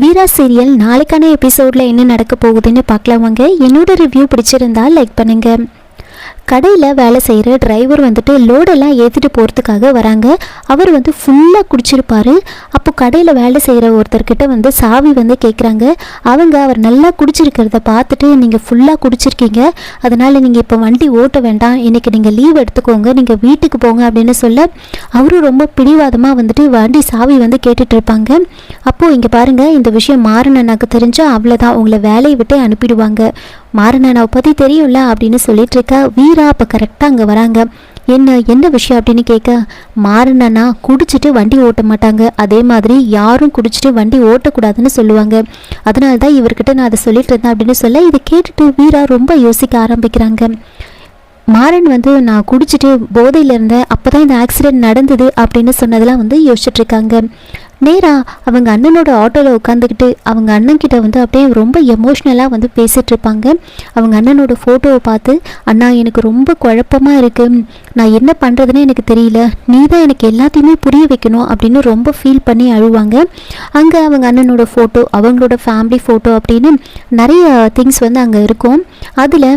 வீரா serial நாளைக்கான எபிசோடில் என்ன நடக்க போகுதுன்னு பார்க்கலாம் வாங்க என்னோட ரிவ்யூ பிடிச்சிருந்தா லைக் பண்ணுங்கள் கடையில் வேலை செய்கிற டிரைவர் வந்துட்டு லோடெல்லாம் ஏற்றிட்டு போகிறதுக்காக வராங்க. அவர் வந்து ஃபுல்லாக குடிச்சிருப்பார். அப்போ கடையில் வேலை செய்கிற ஒருத்தர்கிட்ட வந்து சாவி வந்து கேட்குறாங்க அவங்க அவர் நல்லா குடிச்சிருக்கிறத பார்த்துட்டு நீங்கள் ஃபுல்லாக குடிச்சிருக்கீங்க. அதனால் நீங்கள் இப்போ வண்டி ஓட்ட வேண்டாம். இன்றைக்கி நீங்கள் லீவ் எடுத்துக்கோங்க. நீங்கள் வீட்டுக்கு போங்க அப்படின்னு சொல்ல அவரும் ரொம்ப பிடிவாதமாக வந்துட்டு வண்டி சாவி வந்து கேட்டுட்டு இருப்பாங்க. அப்போது இங்கே பாருங்கள் இந்த விஷயம் மாறனனாக்கு தெரிஞ்சால் அவ்வளோதான் உங்களை வேலையை விட்டு அனுப்பிடுவாங்க. மாறனனாவை பற்றி தெரியும்ல அப்படின்னு சொல்லிட்டு இருக்க வீரா அப்போ கரெக்டாக அங்கே வராங்க. என்ன என்ன விஷயம் அப்படின்னு கேட்க மாறனனா குடிச்சிட்டு வண்டி ஓட்ட மாட்டாங்க. அதே மாதிரி யாரும் குடிச்சிட்டு வண்டி ஓட்டக்கூடாதுன்னு சொல்லுவாங்க. அதனால தான் இவர்கிட்ட நான் அதை சொல்லிட்டு இருந்தேன் அப்படின்னு சொல்ல இதை கேட்டுட்டு வீரா ரொம்ப யோசிக்க ஆரம்பிக்கிறாங்க. மாறன் வந்து நான் குடிச்சிட்டு போதையில் இருந்தேன். அப்போ தான் இந்த ஆக்சிடென்ட் நடந்தது அப்படின்னு சொன்னதெல்லாம் வந்து யோசிச்சுட்ருக்காங்க நேராக அவங்க அண்ணனோட ஆட்டோவில் உட்காந்துக்கிட்டு அவங்க அண்ணன்கிட்ட வந்து அப்படியே ரொம்ப எமோஷ்னலாக வந்து பேசிகிட்டு இருப்பாங்க. அவங்க அண்ணனோட ஃபோட்டோவை பார்த்து அண்ணா எனக்கு ரொம்ப குழப்பமாக இருக்குது நான் என்ன பண்ணுறதுன்னு எனக்கு தெரியல. நீ தான் எனக்கு எல்லாத்தையுமே புரிய வைக்கணும் அப்படின்னு ரொம்ப ஃபீல் பண்ணி அழுவாங்க. அங்கே அவங்க அண்ணனோட ஃபோட்டோ அவங்களோட ஃபேமிலி ஃபோட்டோ அப்படின்னு நிறைய திங்ஸ் வந்து அங்கே இருக்கும். அதில்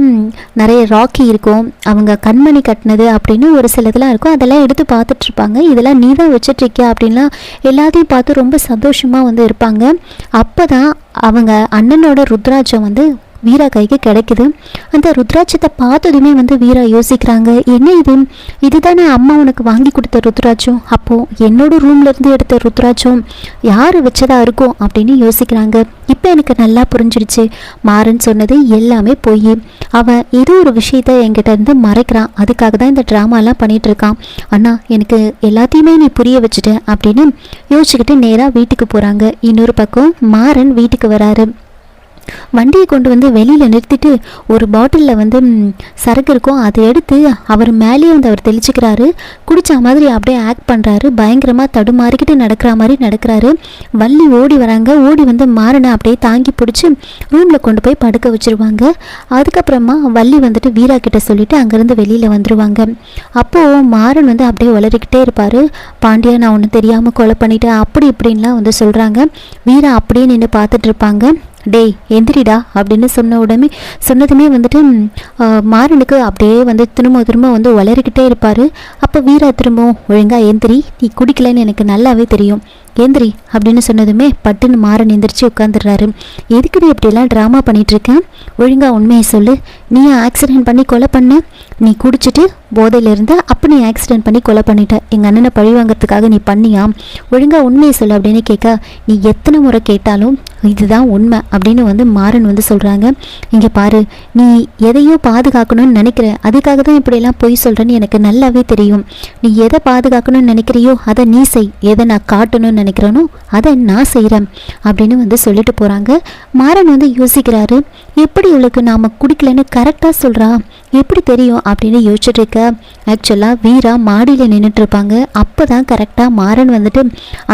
நிறைய ராக்கி இருக்கும். அவங்க கண்மணி கட்டினது அப்படின்னு ஒரு சிலதெல்லாம் இருக்கும். அதெல்லாம் எடுத்து பார்த்துட்ருப்பாங்க. இதெல்லாம் நீ தான் வச்சிட்ருக்கியா அப்படின்லாம் எல்லாத்தையும் பார்த்து ரொம்ப சந்தோஷமாக வந்து இருப்பாங்க. அப்போ தான் அவங்க அண்ணனோட ருத்ராட்சம் வந்து வீரா கைக்கு கிடைக்குது. அந்த ருத்ராட்சத்தை பார்த்ததுமே வந்து வீரா யோசிக்கிறாங்க என்ன இது? இதுதானே அம்மா உனக்கு வாங்கி கொடுத்த ருத்ராட்சம். அப்போது என்னோட ரூம்லேருந்து எடுத்த ருத்ராட்சம் யார் வச்சதா இருக்கும்? அப்படின்னு யோசிக்கிறாங்க. இப்போ எனக்கு நல்லா புரிஞ்சிடுச்சு. மாறன் சொன்னது எல்லாமே பொய். அவன் ஏதோ ஒரு விஷயத்த என்கிட்ட இருந்து மறைக்கிறான். அதுக்காக தான் இந்த ட்ராமாலாம் பண்ணிகிட்டு இருக்கான். அண்ணா எனக்கு எல்லாத்தையுமே நீ புரிய வச்சுட்ட அப்படின்னு யோசிச்சுக்கிட்டு நேராக வீட்டுக்கு போகிறாங்க இன்னொரு பக்கம் மாறன் வீட்டுக்கு வராரு. வண்டியை கொண்டு வந்து வெளியில் நிறுத்திட்டு ஒரு பாட்டிலில் வந்து சரக்கு இருக்கும். அதை எடுத்து அவர் மேலேயே வந்து அவர் தெளிச்சுக்கிறாரு. குடித்த மாதிரி அப்படியே ஆக்ட் பண்ணுறாரு பயங்கரமாக தடுமாறிக்கிட்டு நடக்கிற மாதிரி நடக்கிறாரு. வள்ளி ஓடி வராங்க. ஓடி வந்து மாறனை அப்படியே தாங்கி பிடிச்சி ரூமில் கொண்டு போய் படுக்க வச்சிருவாங்க. அதுக்கப்புறமா வள்ளி வந்துட்டு வீரா கிட்ட சொல்லிவிட்டு அங்கேருந்து வெளியில் வந்துடுவாங்க அப்போது மாறன் வந்து அப்படியே வளரிக்கிட்டே இருப்பார். பாண்டியா நான் ஒன்று தெரியாமல் கொலை பண்ணிட்டேன். அப்படி இப்படின்லாம் வந்து சொல்கிறாங்க வீரா அப்படியே நின்று பார்த்துட்ருப்பாங்க டேய் எந்திரிடா அப்படின்னு சொன்ன உடனே சொன்னதுமே வந்துட்டு மாறனுக்கு அப்படியே வந்து திரும்ப திரும்ப வந்து வளரிக்கிட்டே இருப்பார். அப்போ வீரா திரும்பவும் ஒழுங்காக எந்திரி நீ குடிக்கலன்னு எனக்கு நல்லாவே தெரியும். எந்திரி அப்படின்னு சொன்னதுமே பட்டுன்னு மாறன் எந்திரிச்சு உட்காந்துடுறாரு எதுக்கு நீ ட்ராமா பண்ணிகிட்ருக்கேன் ஒழுங்காக ஒழுங்கா உண்மையை சொல்லு. நீ ஆக்சிடென்ட் பண்ணி கொலை பண்ண? நீ குடிச்சிட்டு போதையில் இருந்த அப்போ நீ ஆக்சிடென்ட் பண்ணி கொலை பண்ணிட்ட. எங்கள் அண்ணனை பழி வாங்கிறதுக்காக நீ பண்ணியா? ஒழுங்காக உண்மையை சொல்லு அப்படின்னு கேட்க நீ எத்தனை முறை கேட்டாலும் இதுதான் உண்மை அப்படின்னு வந்து மாறன் வந்து சொல்கிறாங்க இங்கே பாரு நீ எதையோ பாதுகாக்கணும்னு நினைக்கிற. அதுக்காக தான் இப்படியெல்லாம் பொய் சொல்கிறேன்னு எனக்கு நல்லாவே தெரியும். நீ எதை பாதுகாக்கணும்னு நினைக்கிறியோ அதை நீ செய். எதை நான் காட்டணும்னு நினைக்கிறேனோ அதை நான் செய்கிறேன் அப்படின்னு வந்து சொல்லிட்டு போகிறாங்க மாறன் வந்து யோசிக்கிறாரு எப்படி இவளுக்கு நாம் குடிக்கலன்னு கரெக்டாக சொல்கிறா எப்படி தெரியும்? அப்படின்னு யோசிச்சுட்டு இருக்க. ஆக்சுவலாக வீரா மாடியில் நின்றுட்டு இருப்பாங்க. அப்போ தான் கரெக்டாக மாறன் வந்துட்டு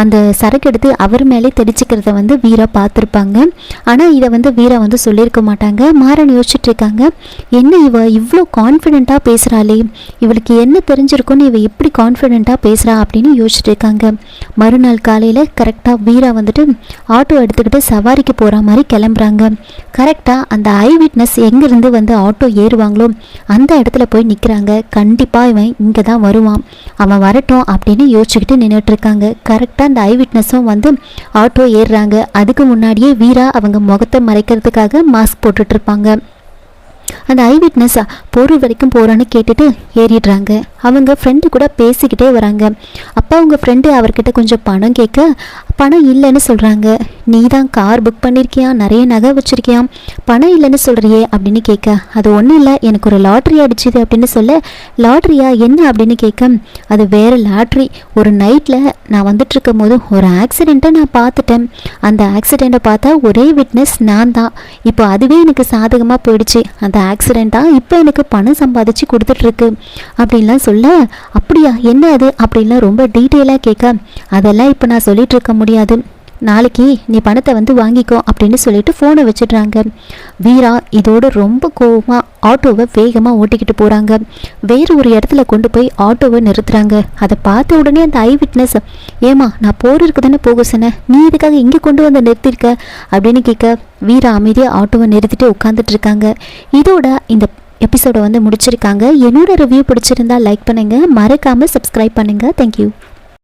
அந்த சரக்கு எடுத்து அவர் மேலே தெளிச்சுக்கிறத வந்து வீரா பார்த்துருப்பாங்க. ஆனால் இதை வந்து வீரா வந்து சொல்லியிருக்க மாட்டாங்க. மாறன் யோசிச்சுட்டு இருக்காங்க. என்ன இவ இவ்வளோ கான்ஃபிடென்ட்டாக பேசுகிறாளே இவளுக்கு என்ன தெரிஞ்சிருக்கும்னு இவ எப்படி கான்ஃபிடென்ட்டாக பேசுகிறா அப்படின்னு யோசிச்சுட்டு இருக்காங்க. மறுநாள் காலையில் கரெக்டாக வீரா வந்துட்டு ஆட்டோ எடுத்துக்கிட்டு சவாரிக்கு போகிற மாதிரி கிளம்புறாங்க. கரெக்டாக அந்த ஐ விட்னஸ் எங்கேருந்து வந்து ஆட்டோ ஏறுவாங்களோ அந்த இடத்துல போய் நிற்கிறாங்க கண்டிப்பாக இவன் இங்கே தான் வருவான். அவன் வரட்டும் அப்படின்னு யோசிச்சுக்கிட்டு நின்றுட்டுருக்காங்க கரெக்டாக அந்த ஐ விட்னஸும் வந்து ஆட்டோ ஏறுறாங்க. அதுக்கு முன்னாடியே வீரா அவங்க முகத்தை மறைக்கிறதுக்காக மாஸ்க் போட்டுட்டு இருப்பாங்க. அந்த ஐ விட்னஸ் போரூர் வரைக்கும் போகிறான்னு கேட்டுட்டு ஏறிடுறாங்க. அவங்க ஃப்ரெண்டு கூட பேசிக்கிட்டே வராங்க. அப்போ அவங்க ஃப்ரெண்டு அவர்கிட்ட கொஞ்சம் பணம் கேட்க பணம் இல்லைன்னு சொல்கிறாங்க நீ தான் கார் புக் பண்ணியிருக்கியா நிறைய நகை வச்சுருக்கியா பணம் இல்லைன்னு சொல்கிறியே அப்படின்னு கேட்க அது ஒன்றும் இல்லை எனக்கு ஒரு லாட்ரி அடிச்சுது அப்படின்னு சொல்ல லாட்ரியா என்ன அப்படின்னு கேட்க அது வேறு லாட்ரி ஒரு நைட்டில் நான் வந்துட்டுருக்கும் போது ஒரு ஆக்சிடெண்ட்டை நான் பார்த்துட்டேன். அந்த ஆக்சிடெண்ட்டை பார்த்தா ஒரே விட்னஸ் நான் தான். இப்போ அதுவே எனக்கு சாதகமாக போயிடுச்சு. அந்த ஆக்சிடெண்ட்டாக இப்போ எனக்கு பணம் சம்பாதிச்சு கொடுத்துட்ருக்கு அப்படின்லாம் சொல்ல அப்படியா என்ன அது? அப்படின்லாம் ரொம்ப டீட்டெயிலாக கேட்க அதெல்லாம் இப்போ நான் சொல்லிகிட்டு இருக்க முடியும் முடியாது. நாளைக்கு நீ பணத்தை வந்து வாங்கிக்கோ அப்படின்னு சொல்லிட்டு ஃபோனை வச்சிடுறாங்க. வீரா இதோட ரொம்ப கோவமாக ஆட்டோவை வேகமாக ஓட்டிக்கிட்டு போகிறாங்க வேறு ஒரு இடத்துல கொண்டு போய் ஆட்டோவை நிறுத்துறாங்க. அதை பார்த்த உடனே அந்த ஐ விட்னஸ் ஏமா நான் போறதுக்கு தானே போக சொன்னேன். நீ இதுக்காக இங்கே கொண்டு வந்து நிறுத்திருக்க? அப்படின்னு கேட்க வீரா அமைதியாக ஆட்டோவை நிறுத்திட்டு உட்காந்துட்டு இருக்காங்க. இதோட இந்த எபிசோடை வந்து முடிச்சிருக்காங்க. என்னோட ரிவ்யூ பிடிச்சிருந்தா லைக் பண்ணுங்கள் மறக்காமல் சப்ஸ்கிரைப் பண்ணுங்கள் தேங்க்யூ